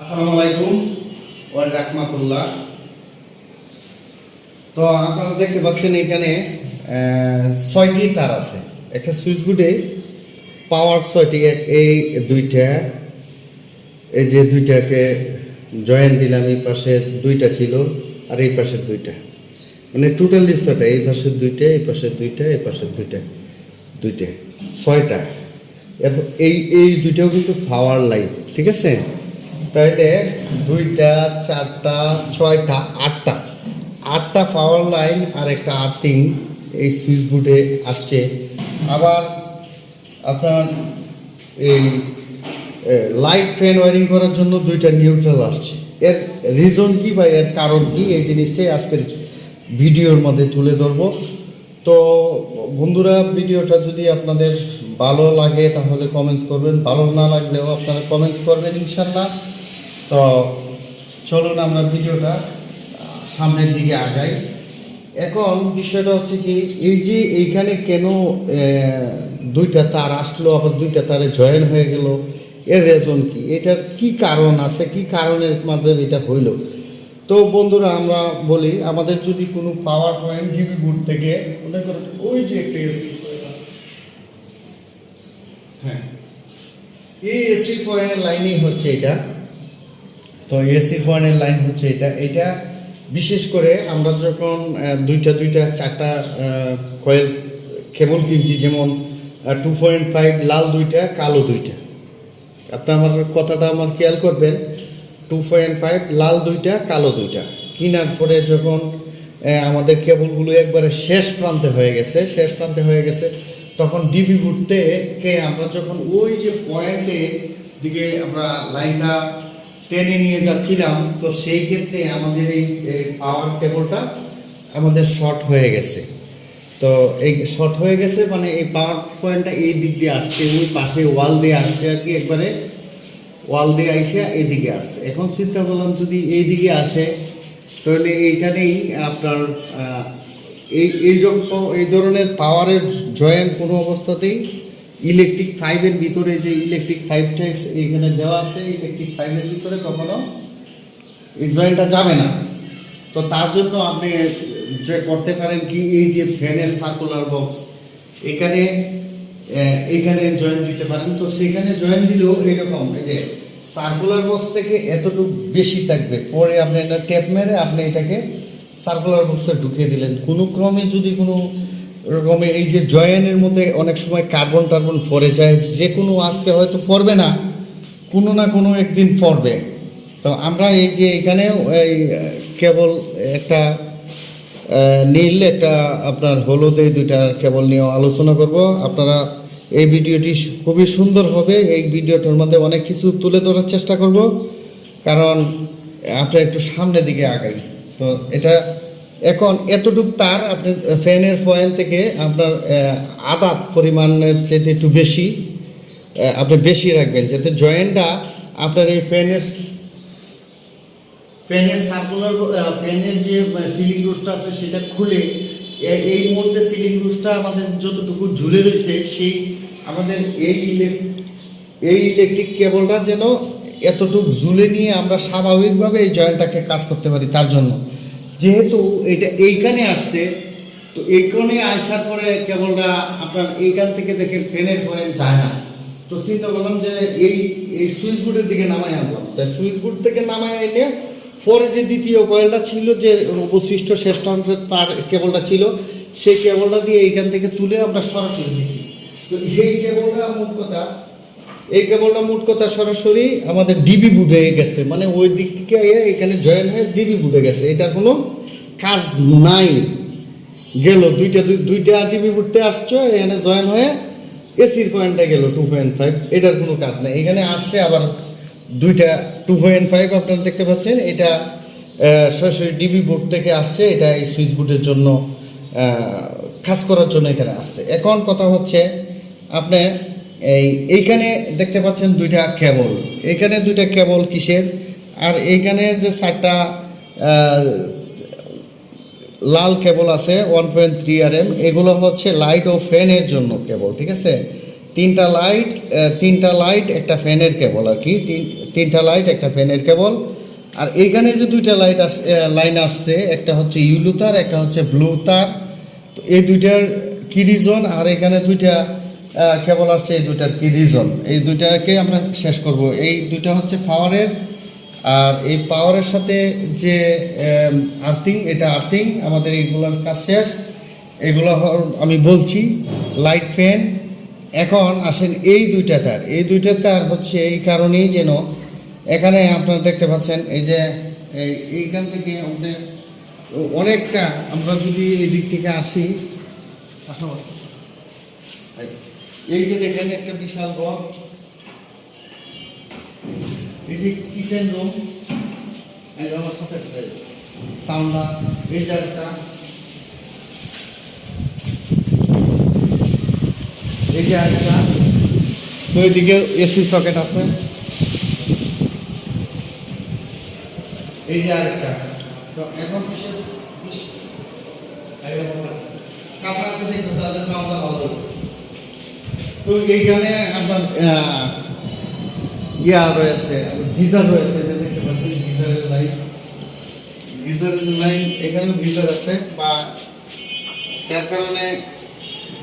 আসসালামু আলাইকুম ওয়া রাহমাতুল্লাহ। তো আপনারা দেখতে পাচ্ছেন এখানে ছয়টি তার আছে। একটা সুইচ বোর্ডে পাওয়ার ছয়টি এই দুইটা, এই যে দুইটাকে জয়েন দিলাম, এই পাশে দুইটা ছিল আর এই পাশের দুইটা। মানে টোটালি ছয়টা, এই পাশের দুইটা, এই পাশের দুইটা, এই পাশের দুইটা দুইটা, ছয়টা। এই এই দুইটাও কিন্তু পাওয়ার লাইন ঠিক আছে? তাইলে দুইটা, চারটা, ছয়টা, আটটা। আটটা পাওয়ার লাইন আর একটা আর্থিং এই সুইচ বোর্ডে আসছে। আবার আপনার এই লাইট ফ্যান ওয়ারিং করার জন্য দুইটা নিউট্রাল আসছে। এর রিজন কি বা এর কারণ কি, এই জিনিসটাই আজকের ভিডিওর মধ্যে তুলে ধরবো। তো বন্ধুরা, ভিডিওটা যদি আপনাদের ভালো লাগে, তাহলে কমেন্টস করবেন। ভালো না লাগলেও আপনারা কমেন্টস করবেন ইনশাল্লাহ তো চলুন আমরা ভিডিওটা সামনের দিকে আগাই। এখন বিষয়টা হচ্ছে কি, এই যে এইখানে কেন দুইটা তার আসলো, আবার দুইটা তারে জয়েন হয়ে গেল, এর রেজন কি? এটার কি কারণ আছে? কি কারণের মাধ্যমে এটা হইল? তো বন্ধুরা, আমরা বলি, আমাদের যদি কোনো পাওয়ার পয়েন্ট জিবি গুড থেকে, মনে করেন ওই যে একটা এসি হ্যাঁ এই এসি পয়েন্টের লাইনই হচ্ছে এটা। তো এসি পয়েন্টের লাইন হচ্ছে এটা। এটা বিশেষ করে আমরা যখন দুইটা দুইটা, চারটা কয়েল কেবল কিনছি, যেমন টু পয়েন্ট ফাইভ লাল দুইটা, কালো দুইটা। আপনি আমার কথাটা আমার খেয়াল করবেন টু পয়েন্ট ফাইভ লাল দুইটা, কালো দুইটা। কেনার পরে যখন আমাদের কেবলগুলো একবারে শেষ প্রান্তে হয়ে গেছে, শেষ প্রান্তে হয়ে গেছে, তখন ডিবি বুটতে কে আমরা যখন ওই যে পয়েন্টে দিকে আমরা লাইনটা টেনে নিয়ে যাচ্ছিলাম, তো সেই ক্ষেত্রে আমাদের এই পাওয়ার কেবলটা আমাদের শর্ট হয়ে গেছে। তো এই শর্ট হয়ে গেছে মানে এই পাওয়ার পয়েন্টটা এই দিক দিয়ে আসছে, ওই পাশে ওয়াল দিয়ে আসছে আর কি একবারে। ওয়াল দিয়ে আইসে এইদিকে আসছে। এখন চিন্তা করলাম যদি এই দিকে আসে, তাহলে এইখানেই আপনার এই এই রকম এই ধরনের পাওয়ারের জয়েন্ট কোনো অবস্থাতেই ইলেকট্রিক ফাইভের ভিতরে যে ইলেকট্রিক ফাইভটা এখানে দেওয়া আছে ইলেকট্রিক ফাইভের ভিতরে কখনো জয়েন্টটা যাবে না। তো তার জন্য আপনি যে করতে পারেন কি, এই যে ফ্যানের সার্কুলার বক্স এখানে এখানে জয়েন দিতে পারেন। তো সেখানে জয়েন দিলেও এরকম, এই যে সার্কুলার বক্স থেকে এতটুকু বেশি থাকবে। পরে আপনি এটা ট্যাপ মেরে আপনি এটাকে সার্কুলার বক্সে ঢুকিয়ে দিলেন। কোনো ক্রমে যদি কোনো রকমে এই যে জয়েনের মধ্যে অনেক সময় কার্বন টার্বন পরে যায়, যে কোনো আজকে হয়তো পড়বে না, কোনো না কোনো একদিন পড়বে। তো আমরা এই যে এখানে এই, কেবল একটা নীল, একটা আপনার হলুদ দুইটা কেবল নিয়ে আলোচনা করব। আপনারা এই ভিডিওটি খুবই সুন্দর হবে। এই ভিডিওটার মধ্যে অনেক কিছু তুলে ধরার চেষ্টা করব। কারণ, আপনার একটু সামনের দিকে আগাই। তো এটা এখন এতটুক তার, আপনি ফ্যানের পয়েন্ট থেকে আপনার আদা পরিমাণের চেয়ে একটু বেশি আপনি বেশি রাখবেন, যাতে জয়েন্টটা আপনার এই ফ্যানের ফ্যানের সার্কুলার ফ্যানের যে সিলিং রুশটা আছে সেটা খুলে এই মুহূর্তে সিলিং রুশটা আমাদের যতটুকু ঝুলে রয়েছে, সেই আমাদের এই এই ইলেকট্রিক কেবলটা যেন এতটুকু ঝুলে নিয়ে আমরা স্বাভাবিকভাবে এই জয়েন্টটাকে কাজ করতে পারি তার জন্য। যেহেতু এটা এইখানে আসছে, তো এইখানে আসার পরে কেবলটা আপনার এইখান থেকে দেখে ফ্যানের পয়েন্ট যায় না। তো চিন্তা করলাম যে এই এই সুইচ বোর্ডের দিকে নামাই আনলাম তাই সুইচ বোর্ড থেকে নামাই এনে পরে যে দ্বিতীয় কয়েলটা ছিল, যে অবশিষ্ট শেষ অংশের তার কেবলটা ছিল, সেই কেবলটা দিয়ে এইখান থেকে তুলে আমরা সরাসরি দিচ্ছি তো এই কেবলটা মোট কথা এই কেবলটা মোট কথা সরাসরি আমাদের ডিবি বুটে গেছে। মানে ওই দিক থেকে এখানে জয়েন হয়ে ডিবি বুটে গেছে। এটার কোনো কাজ নাই। গেল, দুইটা, দুই- দুইটা ডিবি বুটতে আসছো, এখানে জয়েন হয়ে এসির পয়েন্টটা গেল টু পয়েন্ট ফাইভ এটার কোনো কাজ নাই। এখানে আসছে আবার দুইটা টু পয়েন্ট ফাইভ আপনারা দেখতে পাচ্ছেন। এটা সরাসরি ডিবি বোর্ড থেকে আসছে। এটা এই সুইচ বোর্ডের জন্য কাজ করার জন্য এখানে আসছে। এখন কথা হচ্ছে আপনি এই, এইখানে দেখতে পাচ্ছেন দুইটা কেবল। এখানে দুইটা কেবল কিসের? আর এইখানে যে চারটা লাল কেবল আছে one point three R M এগুলো হচ্ছে লাইট ও ফ্যানের জন্য কেবল, ঠিক আছে? তিনটা লাইট তিনটা লাইট একটা ফ্যানের কেবল আর কি। তিন- তিনটা লাইট একটা ফ্যানের কেবল। আর এইখানে যে দুইটা লাইট আস লাইন আসছে, একটা হচ্ছে ইউলু তার, একটা হচ্ছে ব্লু তার। তো এই দুইটার কি রিজন আর এখানে দুইটা কেবল আসছে এই দুইটার কি রিজন এই দুইটাকে আমরা শেষ করব। এই দুইটা হচ্ছে পাওয়ারের আর এই পাওয়ারের সাথে যে আর্থিং এটা আর্থিং আমাদের এইগুলোর কাজ শেষ। এগুলো আমি বলছি লাইট ফ্যান এখন আসেন এই দুইটা তার। এই দুইটা তার হচ্ছে এই কারণেই যেন এখানে আপনারা দেখতে পাচ্ছেন, এই যে, এই- এইখান থেকে আমাদের অনেকটা আমরা যদি এই দিক থেকে আসি, আসো। এই যে দেখেন একটা বিশাল ঘর এই যে কিচেন রুম, এই আমার সাথে সাউন্ডার এই এই যে আরেকটা তো এদিকে এসি সকেট আছে এই যে আরেকটা তো এখন আছে। কাছাকাছি দেখতে তাহলে সাউন্ডটা ভালো। তো এইখানে আপনার ইয়া রয়েছে, গিজার রয়েছে, যে দেখতে পাচ্ছেন, গিজারের লাইন গিজারের লাইন এখানেও গিজার আছে, বা যার কারণে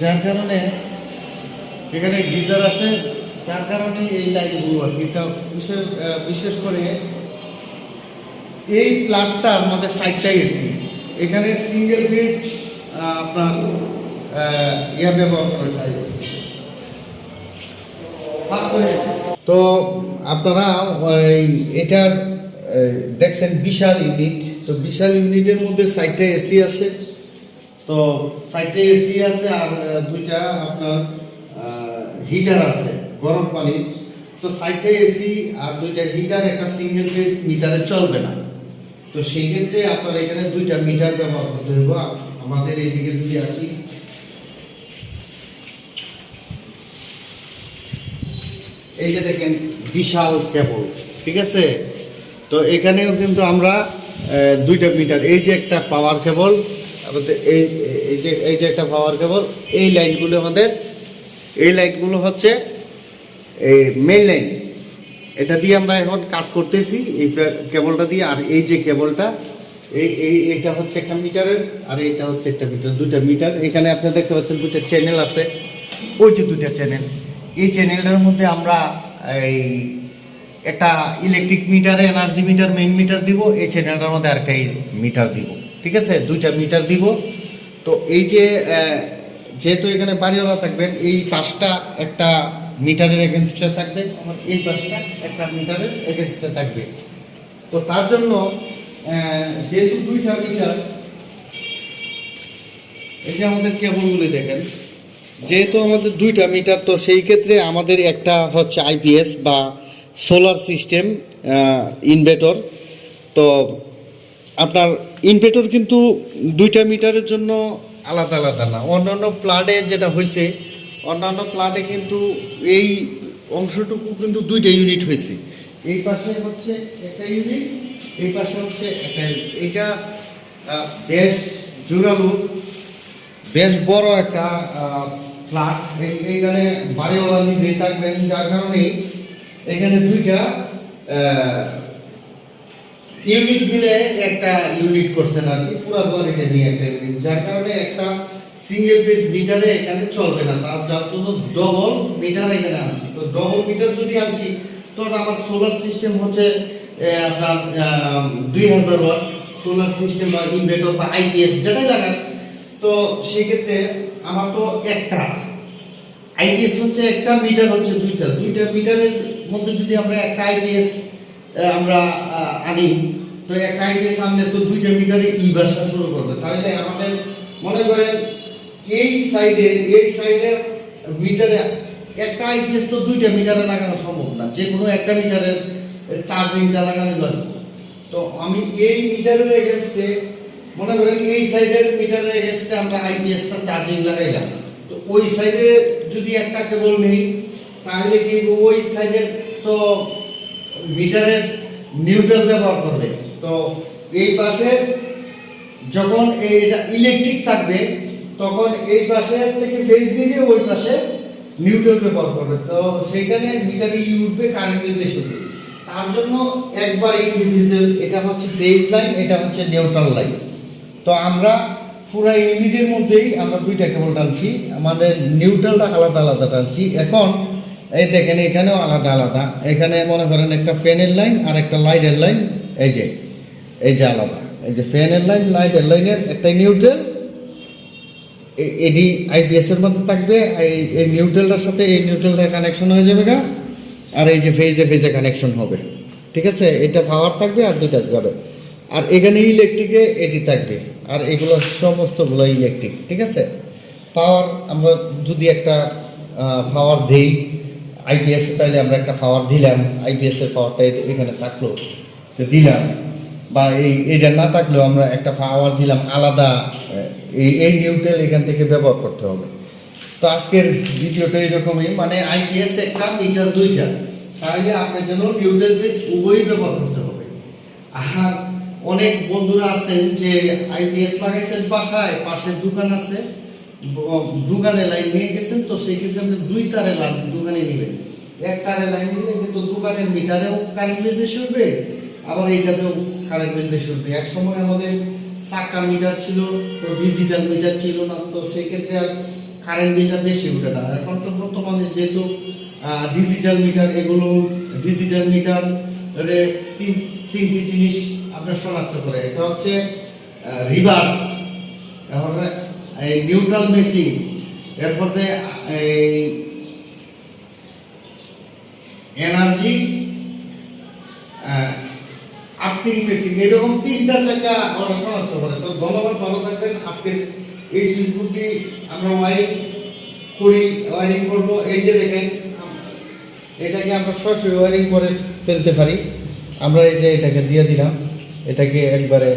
যার কারণে এখানে গিজার আছে যার কারণে এই লাইনগুলো আর কি। বিশেষ বিশেষ করে এই প্লাগটা আমাদের সাইডটাই এসি এখানে সিঙ্গেল ফেজ আপনার ইয়া ব্যবহার করে সাইড তো আপনারা এটার দেখছেন বিশাল ইউনিট। তো বিশাল ইউনিটের মধ্যে সাইডটা এসি আছে। তো সাইডে এসি আছে আর দুইটা আপনার হিটার আছে, গরম পানি তো সাইডে এসি আর দুইটা হিটার, একটা সিঙ্গেল ফেজ মিটারে চলবে না। তো সেই ক্ষেত্রে আপনার এখানে দুইটা মিটার ব্যবহার করতে হবে আমাদের এইদিকে যদি আসি এই যে দেখেন বিশাল কেবল, ঠিক আছে? তো এখানেও কিন্তু আমরা দুইটা মিটার, এই যে একটা পাওয়ার কেবল এই এই যে এই যে একটা পাওয়ার কেবল এই লাইনগুলো আমাদের, এই লাইনগুলো হচ্ছে এই মেইন লাইন এটা দিয়ে আমরা এখন কাজ করতেছি, এই কেবলটা দিয়ে, আর এই যে কেবলটা, এই এই এটা হচ্ছে একটা মিটারের, আর এটা হচ্ছে একটা মিটার, দুইটা মিটার। এখানে আপনি দেখতে পাচ্ছেন দুইটা চ্যানেল আছে। ওই যে দুইটা চ্যানেল এই চ্যানেলটার মধ্যে আমরা এই একটা electric meter energy meter main meter দিব। এই চ্যানেলটার মধ্যে আরেকটা মিটার দিব। ঠিক আছে? দুইটা মিটার দিব। তো এই যে যেহেতু এখানে বাড়িওয়ালা থাকবেন, এই পাঁচটা একটা মিটারের এগেনস্টে থাকবে। আমার এই পাঁচটা একটা মিটারের এগেনস্টে থাকবে। তো তার জন্য যেহেতু দুইটা মিটার এই যে আমাদের কেবলগুলি দেখেন। যেহেতু আমাদের দুইটা মিটার, তো সেই ক্ষেত্রে আমাদের একটা হচ্ছে আইপিএস বা সোলার সিস্টেম ইনভেটর তো আপনার ইনভেটর কিন্তু দুইটা মিটারের জন্য আলাদা আলাদা না। অন্যান্য প্লাডে যেটা হয়েছে, অন্যান্য প্লাডে কিন্তু এই অংশটুকু কিন্তু দুইটা ইউনিট হয়েছে। এই পাশে হচ্ছে একটা ইউনিট, এই পাশে হচ্ছে একটা ইউনিট। এটা বেশ জোরালো, বেশ বড় একটা ফ্ল্যাট এইখানে বাড়িওয়ালা নিজেই থাকবেন, যার কারণে এখানে দুইটা ইউনিট মিলে একটা ইউনিট করছেন আর কি, পুরো এটা নিয়ে একটা ইউনিট যার কারণে একটা সিঙ্গেল পেজ মিটারে এখানে চলবে না, তার যার জন্য ডবল মিটার এখানে আনছি। তো ডবল মিটার যদি আনছি তো আমার সোলার সিস্টেম হচ্ছে আপনার দুই হাজার ওয়াট। সোলার সিস্টেম বা ইনভার্টার বা আইপিএস যেটাই লাগান। তো সেক্ষেত্রে আমার তো একটা। আইপিএস হচ্ছে একটা মিটার হচ্ছে দুইটা। দুইটা মিটারের মধ্যে যদি আমরা একটা আইপিএস আমরা আনি, তো একটা আইপিএস আনলে তো দুইটা মিটারে ই বাসা শুরু করবে। তাহলে আমাদের মনে করেন এই সাইডে এই সাইডে মিটারে একটা আইপিএস তো দুইটা মিটারে লাগানো সম্ভব না। যে কোনো একটা মিটারের চার্জিংটা লাগানো যায় তো আমি এই মিটারের এগেনস্টে মনে করেন এই সাইডের মিটারের এগেনস্টে আমরা আইপিএসটা চার্জিং লাগাইলাম। তো ওই সাইডে যদি একটা কেবল নেই, তাহলে কি ওই সাইডের তো মিটারের নিউট্রাল ব্যবহার করবে। তো এই পাশে যখন এটা ইলেকট্রিক থাকবে, তখন এই পাশে থেকে ফেজ দিবে ওই পাশে নিউট্রাল ব্যবহার করবে। তো সেইখানে মিটারে ই উঠবে কারেন্ট বিল বেশি উঠবে। তার জন্য একবার ইন্ডিভিজুয়াল এটা হচ্ছে ফেজ লাইন এটা হচ্ছে নিউট্রাল লাইন তো আমরা পুরো ইউনিটের মধ্যেই আমরা দুইটা কেবল টানছি, আমাদের নিউট্রালটা আলাদা আলাদা টানছি। এখন, এই দেখেন এখানেও আলাদা আলাদা। এখানে মনে করেন একটা ফ্যানের লাইন আর একটা লাইটের লাইন এই যে এই যে আলাদা। এই যে ফ্যানের লাইন লাইটের লাইনের একটা নিউট্রাল এডি আইপিএস এর মধ্যে থাকবে, এই এই নিউট্রালটার সাথে এই নিউট্রালটার কানেকশন হয়ে যাবে গা। আর এই যে ফেজে ফেজে কানেকশন হবে। ঠিক আছে? এটা পাওয়ার থাকবে আর দুইটা যাবে। আর এখানে ইলেকট্রিকে এটি থাকবে। আর এগুলো সমস্তগুলো ইলেকট্রিক ঠিক আছে? পাওয়ার আমরা যদি একটা পাওয়ার দেই আইপিএস তাহলে আমরা একটা পাওয়ার দিলাম আইপিএস এর পাওয়ারটা এখানে থাকল, তো দিলাম। বা এই এটা না থাকলেও আমরা একটা পাওয়ার দিলাম, আলাদা এই এই নিউট্রাল এখান থেকে ব্যবহার করতে হবে। তো আজকের ভিডিওটা এরকমই মানে আইপিএস একটা মিটার দুইটা। তাহলে আপনার জন্য নিউট্রাল বেস উভয়ই ব্যবহার করতে হবে। আর অনেক বন্ধুরা আছেন যে আইপিএস লাগাইছেন বাসায় পাশে দোকান আছে দোকানে লাইন নিয়ে গেছেন, তো সেই ক্ষেত্রে আপনি দুই তারে লাইন দোকানে নেবেন। এক তারে লাইন নিলে কিন্তু দোকানের মিটারেও কারেন্ট বিল বেশি উঠবে, আবার এইটাতেও কারেন্ট বিল বেশি উঠবে। এক সময় আমাদের চাকা মিটার ছিল, তো ডিজিটাল মিটার ছিল না, তো সেই ক্ষেত্রে আর কারেন্ট বিলটা বেশি উঠে না। এখন তো বর্তমানে যেহেতু ডিজিটাল মিটার এগুলো ডিজিটাল মিটার তিন, তিনটি জিনিস আপনার শনাক্ত করে, এটা হচ্ছে রিভার্স তারপরে এই নিউট্রাল মেসিং এরপরে এই এনার্জি আর্থিং মেসিং এরকম তিনটা চাকা ওরা শনাক্ত করে। তো ধন্যবাদ, ভালো থাকবেন। আজকের এই সুইচবোর্ডটি আমরা ওয়ারিং করি ওয়ারিং করব। এই যে দেখেন, এটাকে আমরা সরাসরি ওয়ারিং করে ফেলতে পারি। আমরা এই যে এটাকে দিয়ে দিলাম। এটাকে একবারে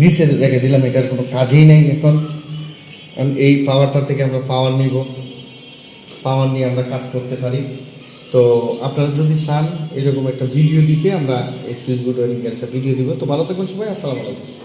নিচে রেখে দিলাম, এটার কোনো কাজেই নেই এখন। এই পাওয়ারটা থেকে আমরা পাওয়ার নিব পাওয়ার নিয়ে আমরা কাজ করতে পারি। তো আপনারা যদি চান, এরকম একটা ভিডিও দিতে আমরা এই সুইচ বোর্ড ওয়ারিংয়ের একটা ভিডিও দিব। তো ভালো থাকুন সবাই, আসসালামু আলাইকুম।